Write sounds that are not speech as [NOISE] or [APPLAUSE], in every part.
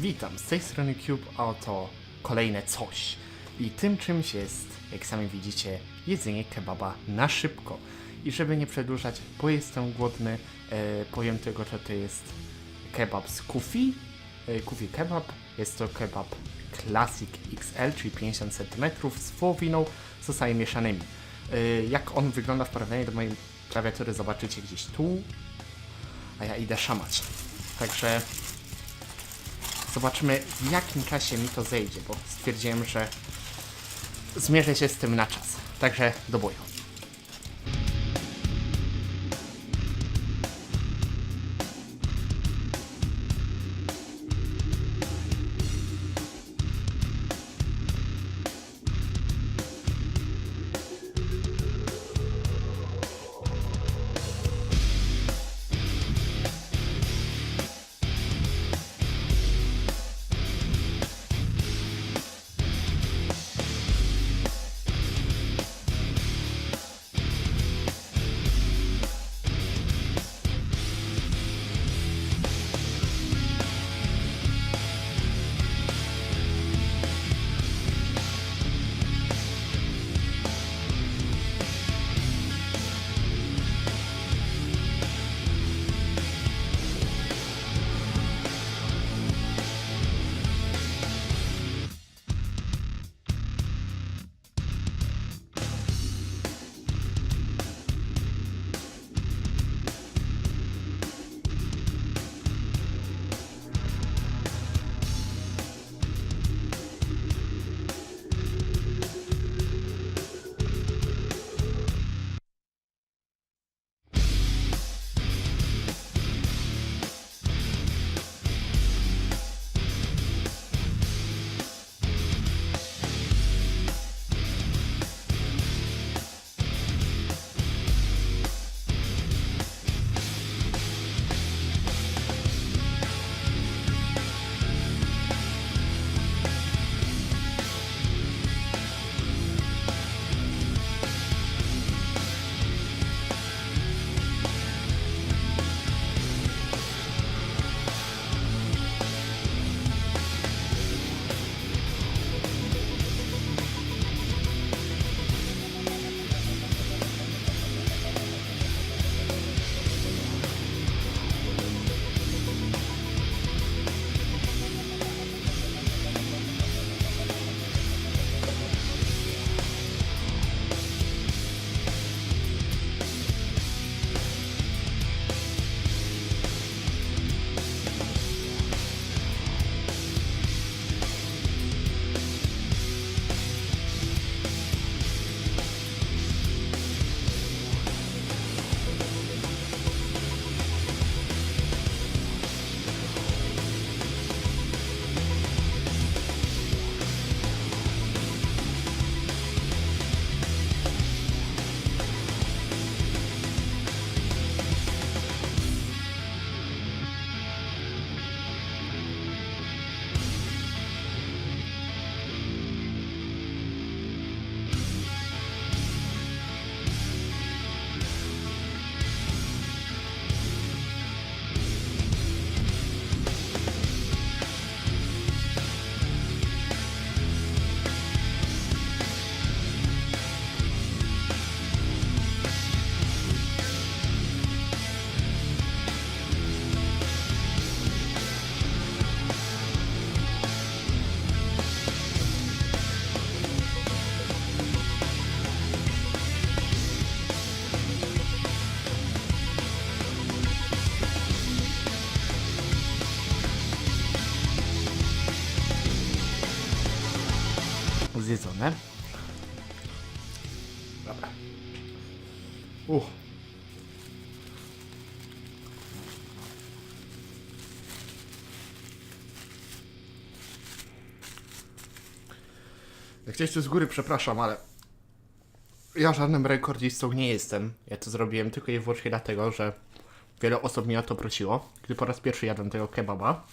Witam, z tej strony Cube, a oto kolejne coś. I tym czymś jest, jak sami widzicie, jedzenie kebaba na szybko. I żeby nie przedłużać, bo jestem głodny, e, powiem tylko, że to jest kebab z kufi, e, kufi kebab. Jest to kebab Classic XL, czyli 50 cm z wołowiną, sosami mieszanymi. E, jak on wygląda w porównaniu do mojej klawiatury zobaczycie gdzieś tu, a ja idę szamać. Także Zobaczymy w jakim czasie mi to zejdzie, bo stwierdziłem, że zmierzę się z tym na czas. Także do boju. Zjedzone. Dobra. Uch. Jak to z góry przepraszam, ale ja żadnym rekordzistą nie jestem. Ja to zrobiłem tylko i wyłącznie dlatego, że wiele osób mnie o to prosiło, gdy po raz pierwszy jadłem tego kebaba.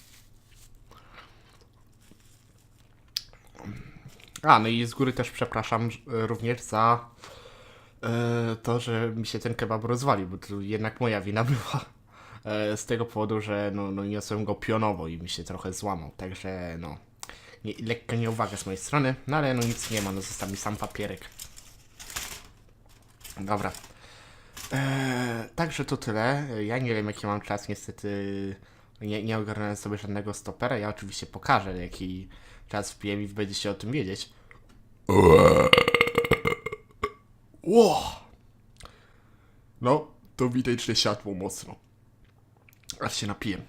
A, no i z góry też przepraszam e, również za e, to, że mi się ten kebab rozwalił, bo to jednak moja wina [LAUGHS] była. e, z tego powodu, że no, no niosłem go pionowo i mi się trochę złamał, także no nie, lekka nieuwaga z mojej strony, no ale no nic nie ma, no został mi sam papierek. Dobra. Eee, także to tyle. Ja nie wiem jaki mam czas, niestety nie, nie ogarnąłem sobie żadnego stopera. Ja oczywiście pokażę jaki czas wpiję i będziecie o tym wiedzieć. Ło! No, to widać, że siadło mocno. Aż się napiję.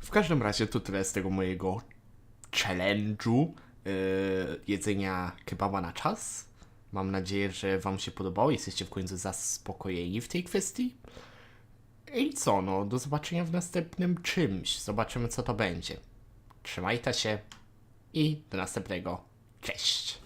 W każdym razie to tyle z tego mojego challenge'u jedzenia kebaba na czas. Mam nadzieję, że Wam się podobało. Jesteście w końcu zaspokojeni w tej kwestii. I co, no, do zobaczenia w następnym czymś. Zobaczymy, co to będzie. Trzymajcie się i do następnego. Cześć!